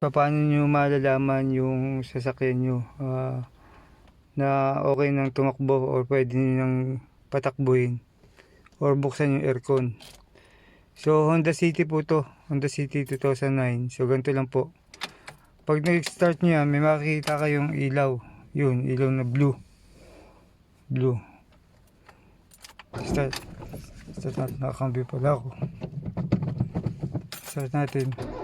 paano nyo malalaman yung sasakyan nyo ah, na okay nang tumakbo or pwede nang patakbuhin or buksan yung aircon. So Honda City po to, Honda City 2009. So ganito lang po. Pag nag-start nyo yan, may makikita kayong ilaw. Yun, ilaw na blue. Blue. Start. Start natin. Nakakambi pala ako. Start natin.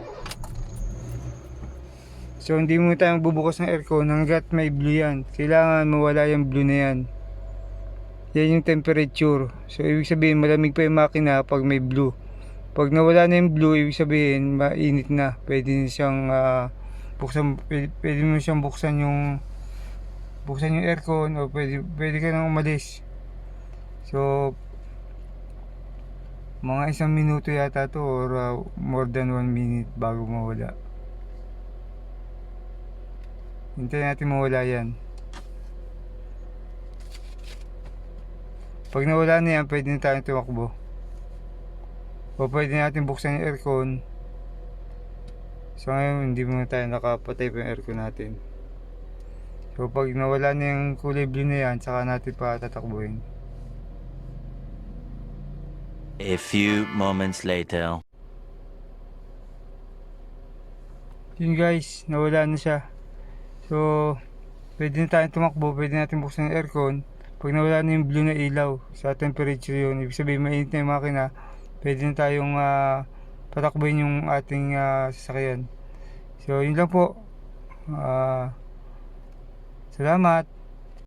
So hindi mo tayong bubukas ng aircon hanggat may blue yan. Kailangan mawala yung blue na yan. Yan yung temperature. So ibig sabihin malamig pa yung makina pag may blue. Pag nawala na yung blue, ibig sabihin mainit na. Pwede na siyang ah, buksan, pwede, pwede mo siyang buksan yung buksan yung aircon o pwede, pwede ka nang umalis. So mga isang minuto yata to or ah, more than one minute bago mawala. Hintayin natin mawala yan. Pag nawala na yan, pwede na tayong tumakbo. O pwede natin buksan yung aircon. So ngayon, hindi muna tayo nakapatay pa yung aircon natin. So pag nawala na yung kulay blue na yan, saka natin pa tatakbuhin. A few moments later. Yun guys, nawala na siya. So, pwede na tayong tumakbo, pwede natin buksan yung aircon. Pag nawala na yung blue na ilaw sa temperature yun, ibig sabihin mainit na yung makina, pwede na tayong ah, patakbuhin yung ating ah, sasakyan. So, yun lang po. Ah, salamat.